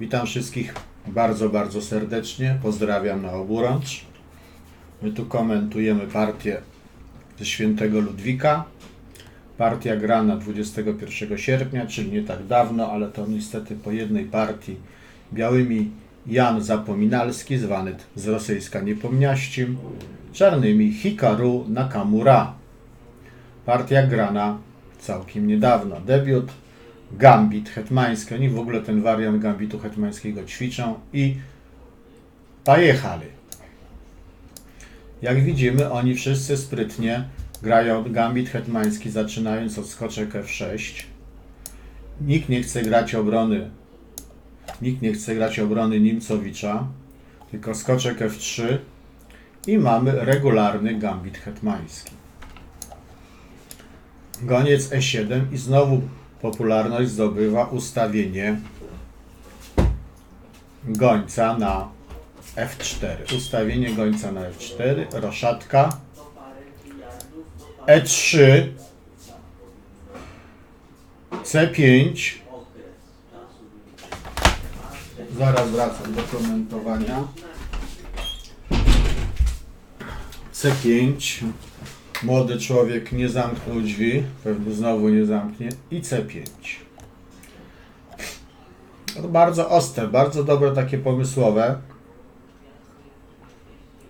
Witam wszystkich bardzo, bardzo serdecznie. Pozdrawiam na oburącz. My tu komentujemy partię ze świętego Ludwika. Partia grana 21 sierpnia, czyli nie tak dawno, ale to niestety po jednej partii białymi Jan Zapominalski, zwany z rosyjska Niepomniaścim, czarnymi Hikaru Nakamura. Partia grana całkiem niedawno. Debiut Gambit hetmański. Oni w ogóle ten wariant Gambitu hetmańskiego ćwiczą i pojechali. Jak widzimy, oni wszyscy sprytnie grają Gambit hetmański, zaczynając od skoczek F6. Nikt nie chce grać obrony. Nikt nie chce grać obrony Nimcowicza, tylko skoczek F3 i mamy regularny Gambit hetmański. Goniec E7 i znowu popularność zdobywa ustawienie gońca na F4. Ustawienie gońca na F4, roszatka E3 C5 Zaraz wracam do komentowania. C5 Młody człowiek nie zamknął drzwi, pewnie znowu nie zamknie. I C5. No To bardzo ostre, bardzo dobre, takie pomysłowe.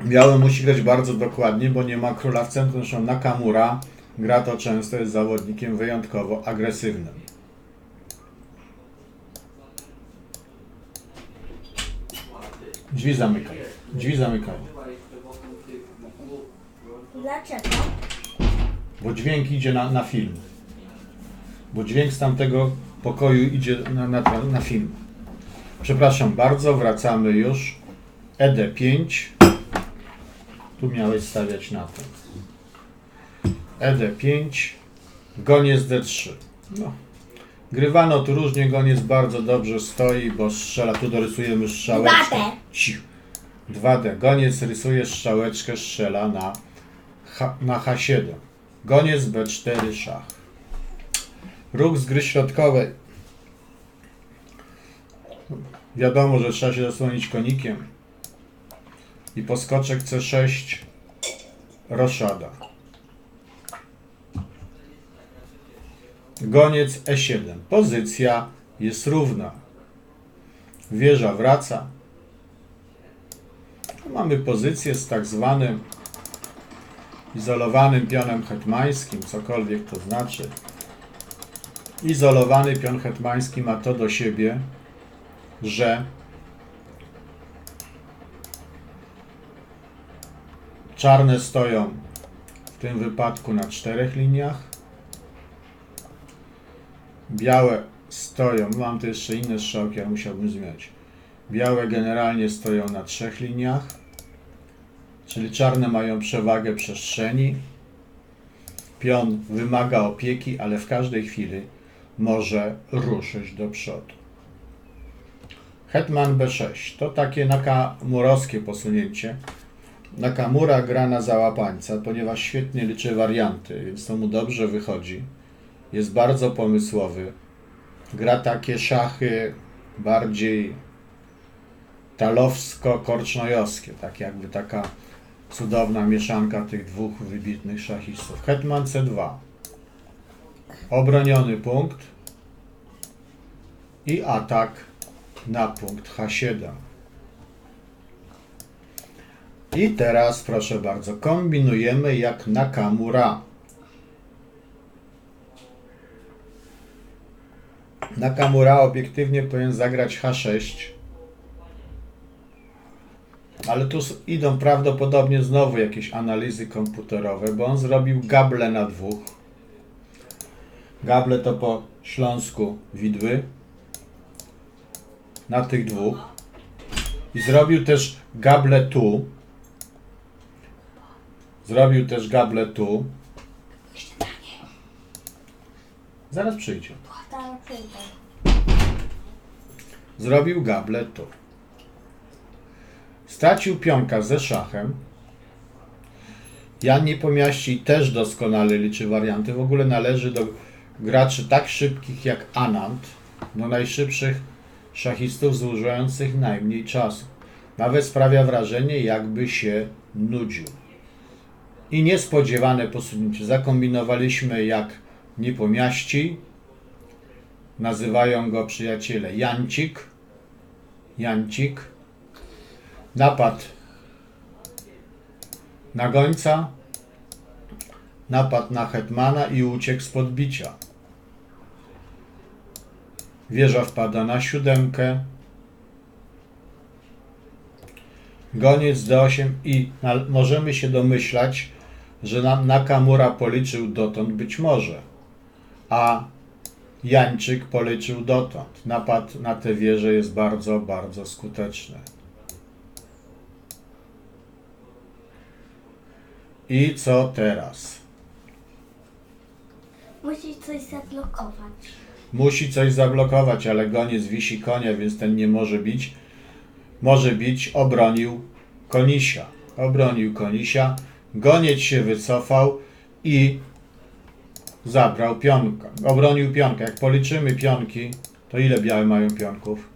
Biały musi grać bardzo dokładnie, bo nie ma króla w centrum. Zresztą Nakamura gra to często jest zawodnikiem wyjątkowo agresywnym. Drzwi zamykaj. Drzwi zamykaj. Dlaczego? Bo dźwięk idzie na, na film. Bo dźwięk z tamtego pokoju idzie na, na, na film. Przepraszam bardzo, wracamy już. ED5. Tu miałeś stawiać na to. ED5. Goniec D3. No. Grywano tu różnie, goniec bardzo dobrze stoi, bo strzela, tu dorysujemy strzałeczkę. 2D. Ciu. 2D. Goniec rysuje strzałeczkę, strzela na, na H7. Goniec B4 szach. Róg z gry środkowej. Wiadomo, że trzeba się zasłonić konikiem. I poskoczek C6 roszada. Goniec E7. Pozycja jest równa. Wieża wraca. Mamy pozycję z tak zwanym izolowanym pionem hetmańskim, cokolwiek to znaczy. Izolowany pion hetmański ma to do siebie, że czarne stoją w tym wypadku na czterech liniach, białe stoją, mam tu jeszcze inne strzałki, ale musiałbym zmienić. Białe generalnie stoją na trzech liniach, czyli czarne mają przewagę przestrzeni. Pion wymaga opieki, ale w każdej chwili może ruszyć do przodu. Hetman B6 to takie nakamurowskie posunięcie. Nakamura gra na załapańca, ponieważ świetnie liczy warianty, więc to mu dobrze wychodzi. Jest bardzo pomysłowy. Gra takie szachy bardziej talowsko-korcznojowskie, tak jakby taka cudowna mieszanka tych dwóch wybitnych szachistów. Hetman C2. Obroniony punkt i atak na punkt H7. I teraz proszę bardzo, kombinujemy jak Nakamura. Nakamura obiektywnie powinien zagrać H6. Ale tu idą prawdopodobnie znowu jakieś analizy komputerowe, bo on zrobił gable na dwóch. Gable to po śląsku widły. Na tych dwóch. I zrobił też gable tu. Zrobił też gable tu. Zaraz przyjdzie. Zrobił gable tu. Stracił pionka ze szachem. Jan Niepomiaści też doskonale liczy warianty. W ogóle należy do graczy tak szybkich jak Anand, do najszybszych szachistów zużywających najmniej czasu. Nawet sprawia wrażenie, jakby się nudził. I niespodziewane posunięcie. Zakombinowaliśmy jak niepomiaści. Nazywają go przyjaciele Jancik. Jancik. Napad na gońca. Napad na hetmana i uciekł z podbicia. Wieża wpada na siódemkę. Goniec D8 i na, możemy się domyślać, że nam Nakamura policzył dotąd być może, a Jańczyk policzył dotąd. Napad na tę wieżę jest bardzo, bardzo skuteczny. I co teraz? Musi coś zablokować. Musi coś zablokować, ale goniec wisi konia, więc ten nie może bić. Może bić, obronił konisia. Obronił konisia. Goniec się wycofał i zabrał pionka. Obronił pionka. Jak policzymy pionki, to ile białe mają pionków?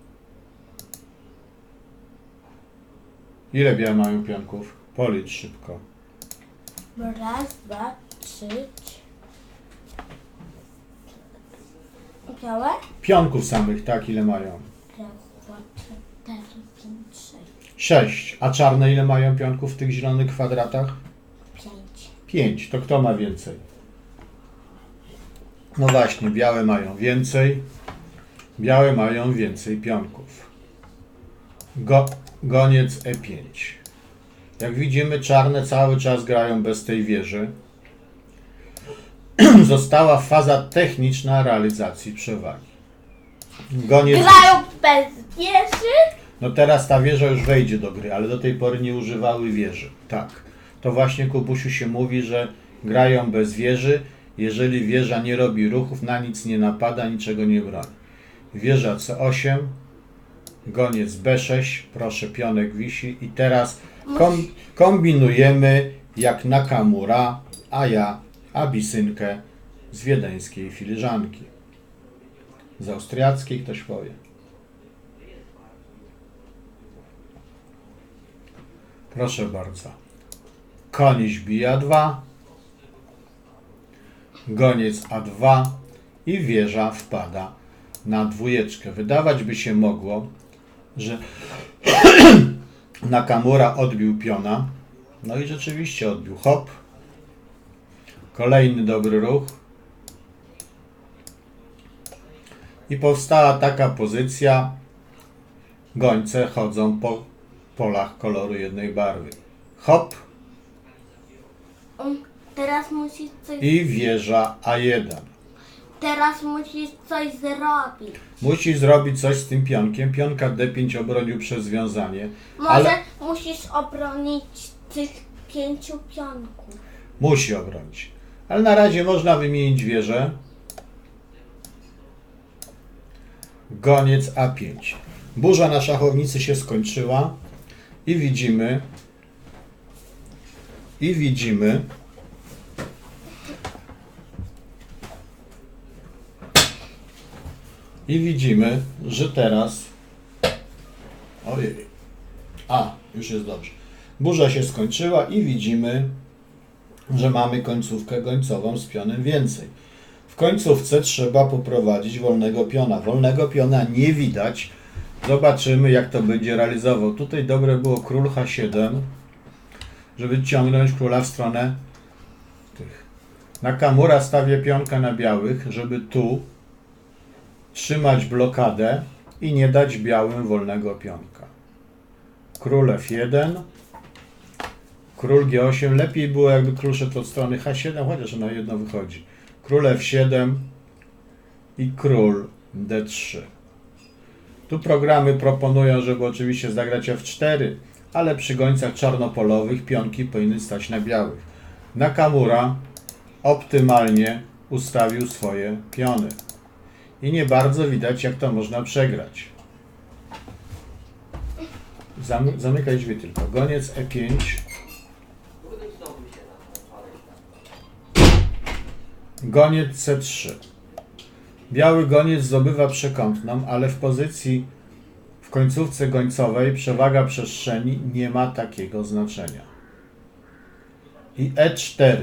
Ile białe mają pionków? Policz szybko. Raz, dwa, trzy. Białe? Pionków samych, tak, ile mają? Raz, dwa, trzy, cztery, pięć, sześć, Sześć. A czarne ile mają pionków w tych zielonych kwadratach? pięć. 5. To kto ma więcej? No właśnie, białe mają więcej. Białe mają więcej pionków. Go, goniec E5. Jak widzimy, czarne cały czas grają bez tej wieży. Została faza techniczna realizacji przewagi. Goniec. Grają bez wieży? No teraz ta wieża już wejdzie do gry, ale do tej pory nie używały wieży. Tak. To właśnie Kubusiu się mówi, że grają bez wieży, jeżeli wieża nie robi ruchów, na nic nie napada, niczego nie broni. Wieża C8, goniec B6, proszę, pionek wisi i teraz kom, kombinujemy jak Nakamura, a ja abisynkę z wiedeńskiej filiżanki. Z austriackiej ktoś powie. Proszę bardzo. Koniś bije A2. Goniec A2 i wieża wpada na dwójeczkę. Wydawać by się mogło, że Nakamura odbił piona. No i rzeczywiście odbił. Hop. Kolejny dobry ruch. I powstała taka pozycja. Gońce chodzą po polach koloru jednej barwy. Hop On teraz musi coś, i wieża A1. Teraz musi coś zrobić. Musi zrobić coś z tym pionkiem. Pionka D5 obronił przez związanie, Może ale musisz obronić tych pięciu pionków. musi obronić. Ale na razie można wymienić wieżę. Goniec A5. Burza na szachownicy się skończyła i widzimy i widzimy i widzimy, że teraz ojej a, już jest dobrze. Burza się skończyła i widzimy, że mamy końcówkę gońcową z pionem więcej. W końcówce trzeba poprowadzić wolnego piona. Wolnego piona nie widać. Zobaczymy, jak to będzie realizował. Tutaj dobre było król H7, żeby ciągnąć króla w stronę tych. Nakamura stawia pionka na białych, żeby tu trzymać blokadę i nie dać białym wolnego pionka. Król F1, król G8. Lepiej było, jakby król szedł od strony H7, chociaż na jedno wychodzi. Król F7 i król D3. Tu programy proponują, żeby oczywiście zagrać F4, ale przy gońcach czarnopolowych pionki powinny stać na białych. Nakamura optymalnie ustawił swoje piony. I nie bardzo widać, jak to można przegrać. Zam- zamykaj drzwi tylko. Goniec E E5. Goniec C3. Biały goniec zdobywa przekątną, ale w pozycji w końcówce gońcowej przewaga przestrzeni nie ma takiego znaczenia. I E4.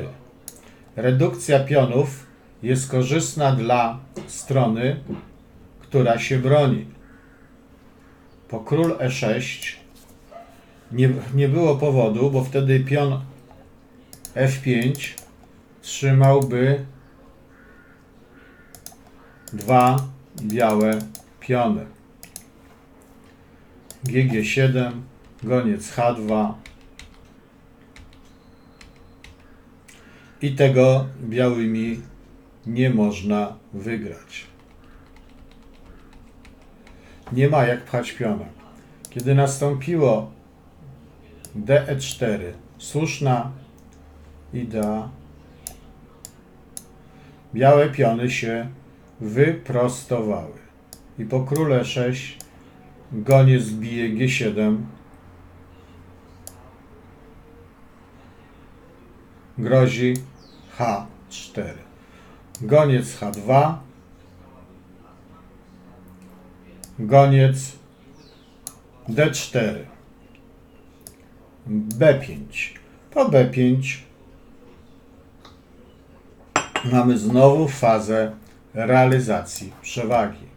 Redukcja pionów jest korzystna dla strony, która się broni. Po król E6 nie, nie było powodu, bo wtedy pion F5 trzymałby dwa białe piony. GG7, goniec H2 i tego białymi nie można wygrać. Nie ma jak pchać piona. Kiedy nastąpiło DE4, słuszna idea, białe piony się wyprostowały. I po króle 6 goniec bije G7. Grozi H4. Goniec H2. Goniec D4. B5. Po B5 mamy znowu fazę realizacji przewagi.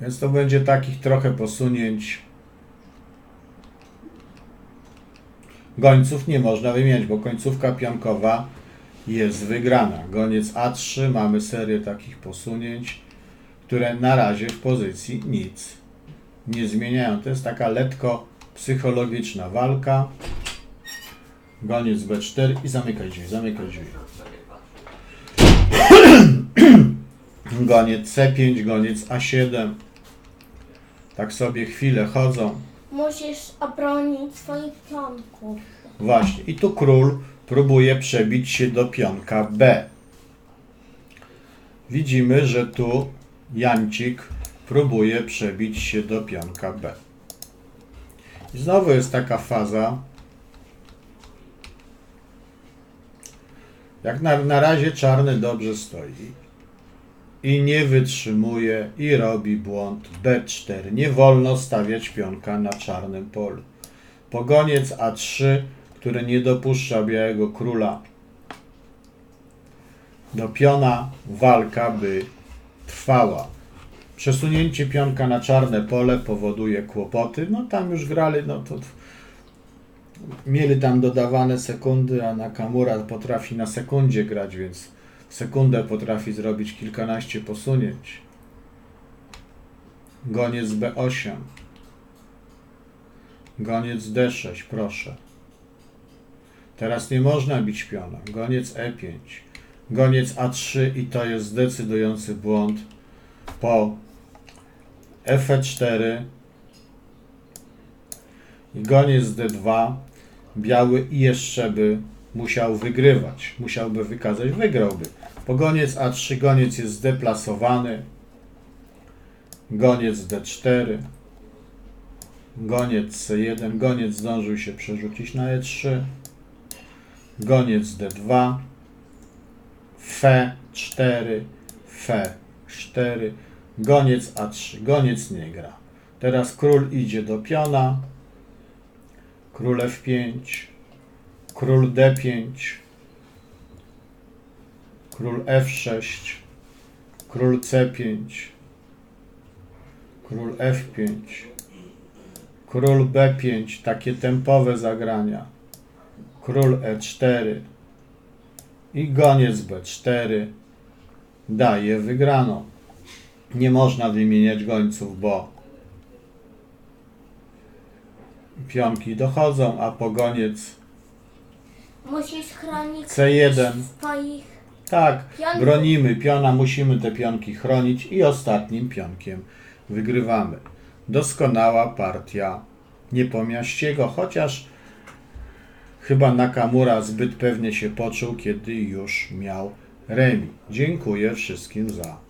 Więc to będzie takich trochę posunięć. Gońców nie można wymieniać, bo końcówka pionkowa jest wygrana. Goniec A3, mamy serię takich posunięć, które na razie w pozycji nic nie zmieniają. To jest taka lekko psychologiczna walka. Goniec B4 i zamykaj drzwi, zamykaj drzwi. Goniec C5, goniec A7. Tak sobie chwilę chodzą. Musisz obronić swoich pionków. Właśnie. I tu król próbuje przebić się do pionka B. Widzimy, że tu Jancik próbuje przebić się do pionka B. I znowu jest taka faza. Jak na, na razie czarny dobrze stoi i nie wytrzymuje i robi błąd B4. Nie wolno stawiać pionka na czarnym polu. Pogoniec A3, który nie dopuszcza białego króla do piona, walka by trwała. Przesunięcie pionka na czarne pole powoduje kłopoty. No tam już grali, no to mieli tam dodawane sekundy, a Nakamura potrafi na sekundzie grać, więc sekundę potrafi zrobić kilkanaście posunięć. Goniec B8. Goniec D6, proszę. Teraz nie można bić piona. Goniec E5. Goniec A3 i to jest zdecydujący błąd. Po F4 i goniec D2 biały i jeszcze by musiał wygrywać. Musiałby wykazać, wygrałby. Po goniec A3 goniec jest zdeplasowany. Goniec D4. Goniec C1. Goniec zdążył się przerzucić na E3. Goniec D2. F4. F4. Goniec A3. Goniec nie gra. Teraz król idzie do piona. Król F5. Król D5. Król F6. Król C5. Król F5. Król B5. Takie tempowe zagrania. Król E4. I goniec B4 daje wygraną. Nie można wymieniać gońców, bo pionki dochodzą, a pogoniec Musisz chronić C1. swoich Tak, Pionki. bronimy piona, musimy te pionki chronić i ostatnim pionkiem wygrywamy. Doskonała partia Niepomiaściego, chociaż chyba Nakamura zbyt pewnie się poczuł, kiedy już miał remi. Dziękuję wszystkim za